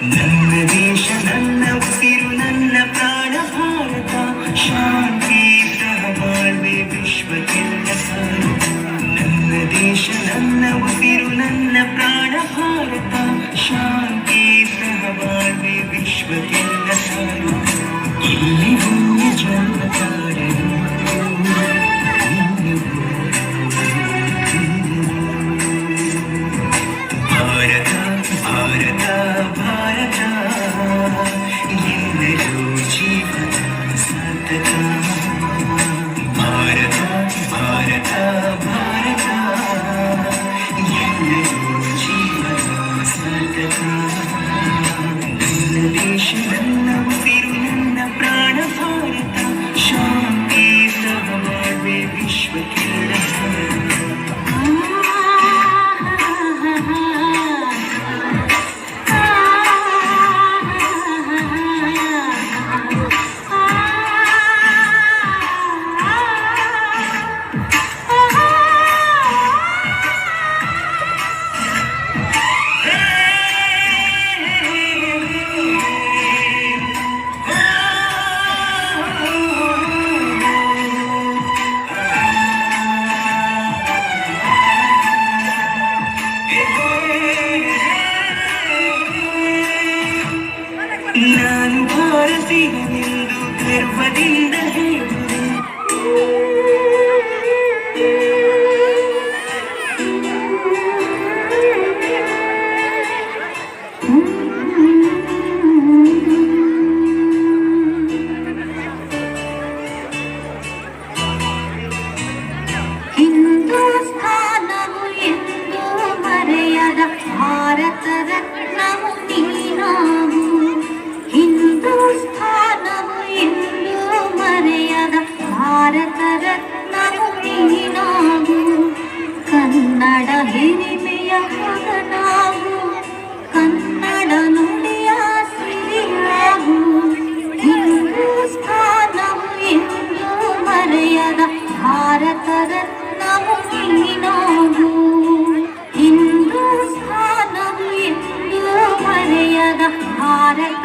ನನ್ನ ದೇಶ ನನ್ನ ಉಸಿರು ನನ್ನ ಪ್ರಾಣ ಭಾರತ ಶಾಂತಿ ಬಾಳ್ವೆ ವಿಶ್ವಕ್ಕೆಲ್ಲ ನನ್ನ ದೇಶ ನನ್ನ ಉಸಿರು ನನ್ನ ಪ್ರಾಣ ಭಾರತ ಶಾಂತಿ ಬಾಳ್ವೆ ವಿಶ್ವಕ್ಕೆಲ್ಲ ಇಲ್ಲಿ ಭೂಮಿ ಭಾರತ ನಾನು ಭಾರತೀಯನೆಂದು ಗರ್ವದಿಂದ ಹೇಳುವೆ ಭಾರತ ರತ್ನವು ಕನ್ನಡ ಹಿರಿಮೆಯ ಮಗನಾಗು ಕನ್ನಡ ನುಡಿಯ ಸಿರಿಯಾಗು. ಹಿಂದೂಸ್ಥಾನವು ಎಂದು ಮರೆಯದ ಭಾರತ ರತ್ನವು ಹಿಂದೂಸ್ಥಾನವು ಎಂದು ಮರೆಯದ ಭಾರತ